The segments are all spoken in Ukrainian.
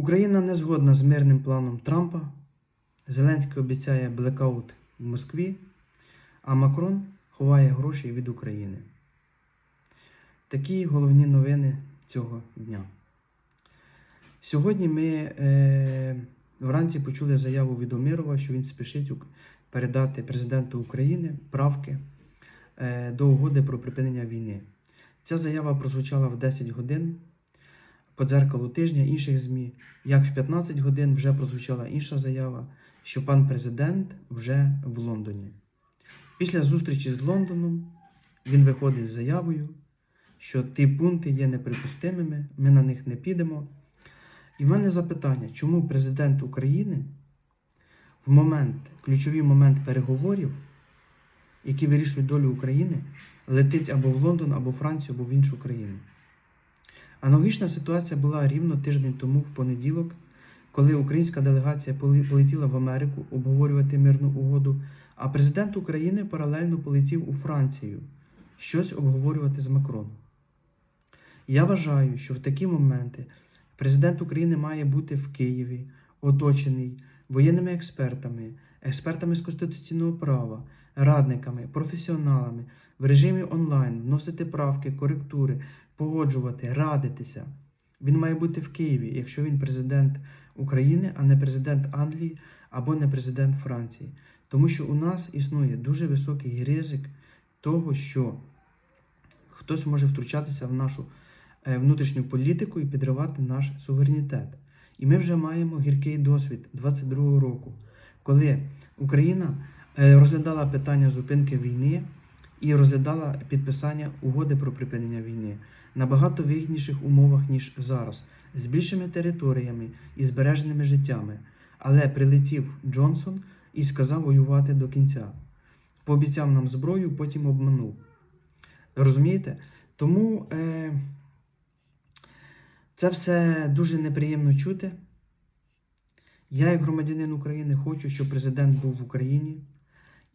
Україна не згодна з мирним планом Трампа. Зеленський обіцяє блекаут в Москві, а Макрон ховає гроші від України. Такі головні новини цього дня. Сьогодні ми е, вранці почули заяву від Омирова, що він спішить передати президенту України правки е, до угоди про припинення війни. Ця заява прозвучала в 10 годин по дзеркалу тижня інших ЗМІ. Як в 15 годин вже прозвучала інша заява, що пан президент вже в Лондоні. Після зустрічі з Лондоном він виходить з заявою, що ті пункти є неприпустимими, ми на них не підемо. І в мене запитання, чому президент України в момент, ключовий момент переговорів, які вирішують долю України, летить або в Лондон, або Францію, або в іншу країну. Аналогічна ситуація була рівно тиждень тому в понеділок, коли українська делегація полетіла в Америку обговорювати мирну угоду, а президент України паралельно полетів у Францію щось обговорювати з Макроном. Я вважаю, що в такі моменти президент України має бути в Києві, оточений воєнними експертами, експертами з конституційного права, радниками, професіоналами в режимі онлайн, вносити правки, коректури, погоджувати, радитися. Він має бути в Києві, якщо він президент України, а не президент Англії або не президент Франції. Тому що у нас існує дуже високий ризик того, що хтось може втручатися в нашу е, внутрішню політику і підривати наш суверенітет. І ми вже маємо гіркий досвід 22-го року, коли Україна е, розглядала питання зупинки війни і розглядала підписання угоди про припинення війни на багато вигідніших умовах, ніж зараз, з більшими територіями і збереженими життями. Але прилетів Джонсон і сказав воювати до кінця. Пообіцяв нам зброю, потім обманув. Розумієте? Тому е, це все дуже неприємно чути. Я, як громадянин України, хочу, щоб президент був в Україні.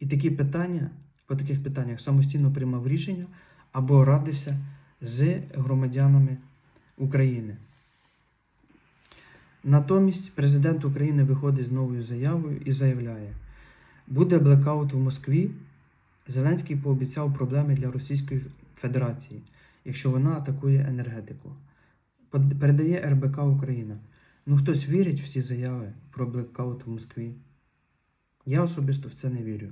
І такі питання, по таких питаннях самостійно приймав рішення або радився з громадянами України. Натомість президент України виходить з новою заявою і заявляє: буде блекаут в Москві. Зеленський пообіцяв проблеми для Російської Федерації, якщо вона атакує енергетику. Передає РБК Україна. Ну хтось вірить в ці заяви про блекаут в Москві? Я особисто в це не вірю.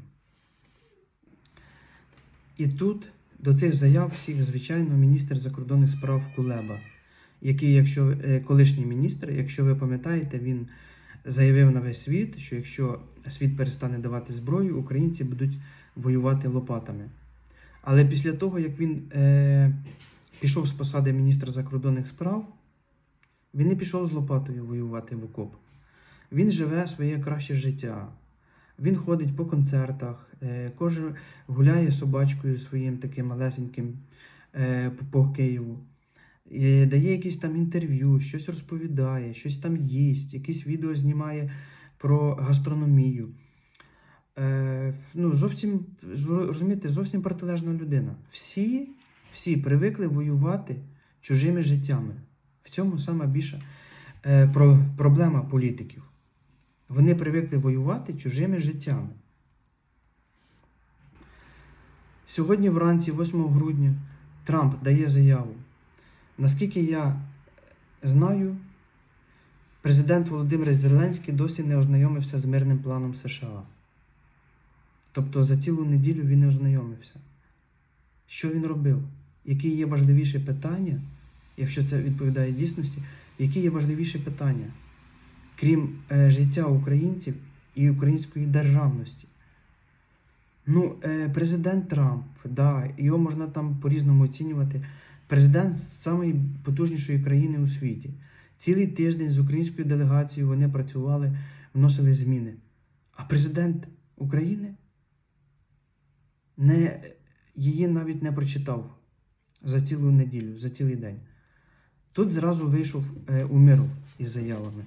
І тут до цих заяв всіх, звичайно, міністр закордонних справ Кулеба, який, якщо е, колишній міністр, якщо ви пам'ятаєте, він заявив на весь світ, що якщо світ перестане давати зброю, українці будуть воювати лопатами. Але після того, як він е, пішов з посади міністра закордонних справ, він не пішов з лопатою воювати в окоп. Він живе своє краще життя. Він ходить по концертах, е, кожен гуляє собачкою своїм таким малесеньким е, по, Києву. Дає якісь там інтерв'ю, щось розповідає, щось там їсть, якісь відео знімає про гастрономію. Е, ну, зовсім, розумієте, зовсім протилежна людина. Всі, всі привикли воювати чужими життями. В цьому сама більша е, проблема політиків. Вони привикли воювати чужими життями. Сьогодні вранці, 8 грудня, Трамп дає заяву. Наскільки я знаю, президент Володимир Зеленський досі не ознайомився з мирним планом США. Тобто за цілу неділю він не ознайомився. Що він робив? Які є важливіші питання, якщо це відповідає дійсності, які є важливіші питання, крім е, життя українців і української державності? Ну, е, президент Трамп, да, його можна там по-різному оцінювати. Президент самої потужнішої країни у світі. Цілий тиждень з українською делегацією вони працювали, вносили зміни. А президент України не, її навіть не прочитав за цілу неділю, за цілий день. Тут зразу вийшов е, Умиров із заявами,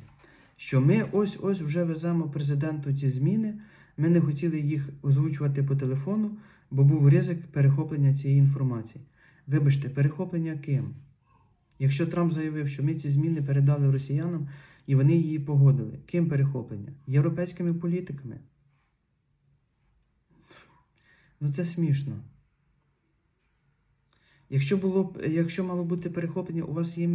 що ми ось-ось вже веземо президенту ці зміни. Ми не хотіли їх озвучувати по телефону, бо був ризик перехоплення цієї інформації. Вибачте, перехоплення ким? Якщо Трамп заявив, що ми ці зміни передали росіянам, і вони її погодили. Ким перехоплення? Європейськими політиками. Ну це смішно. Якщо було якщо мало бути перехоплення, у вас є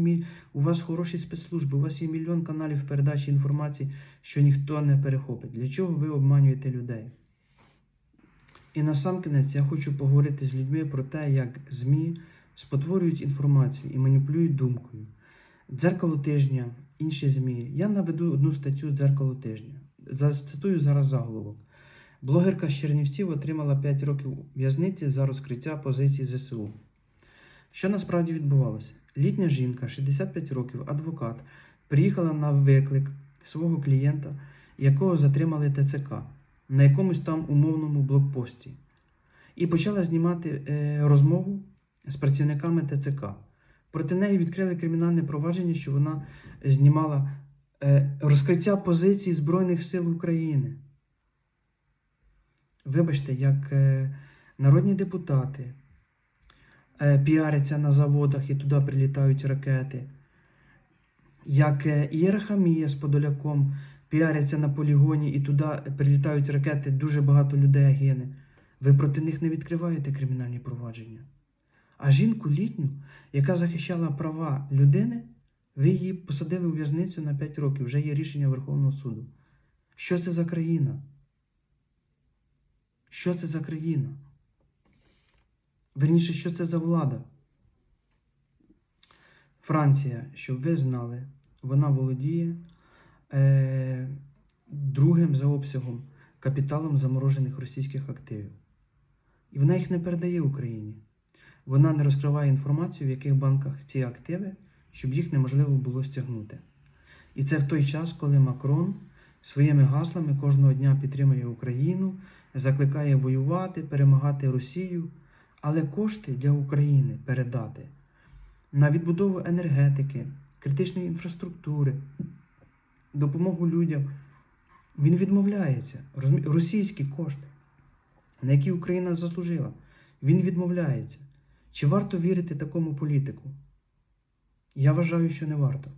у вас хороші спецслужби, у вас є мільйон каналів передачі інформації, що ніхто не перехопить. Для чого ви обманюєте людей? І на сам кінець я хочу поговорити з людьми про те, як ЗМІ спотворюють інформацію і маніпулюють думкою. Дзеркало тижня, інші ЗМІ. Я наведу одну статтю дзеркало тижня. Зацитую зараз заголовок. Блогерка з Чернівців отримала 5 років в'язниці за розкриття позицій ЗСУ. Що насправді відбувалося? Літня жінка, 65 років, адвокат, приїхала на виклик свого клієнта, якого затримали ТЦК на якомусь там умовному блокпості, і почала знімати е, розмову з працівниками ТЦК. Проти неї відкрили кримінальне провадження, що вона знімала е, розкриття позицій Збройних сил України. Вибачте, як е, народні депутати піаряться на заводах і туди прилітають ракети, як е, Єрахамія з Подоляком піаряться на полігоні і туди прилітають ракети, дуже багато людей гине. Ви проти них не відкриваєте кримінальні провадження. А жінку літню, яка захищала права людини, ви її посадили у в'язницю на 5 років. Вже є рішення Верховного суду. Що це за країна? Що це за країна? Верніше, що це за влада? Франція, щоб ви знали, вона володіє е, другим за обсягом капіталом заморожених російських активів. І вона їх не передає Україні. Вона не розкриває інформацію, в яких банках ці активи, щоб їх неможливо було стягнути. І це в той час, коли Макрон своїми гаслами кожного дня підтримує Україну, закликає воювати, перемагати Росію, але кошти для України передати на відбудову енергетики, критичної інфраструктури, допомогу людям. Він відмовляється. Російські кошти, на які Україна заслужила, він відмовляється. Чи варто вірити такому політику? Я вважаю, що не варто.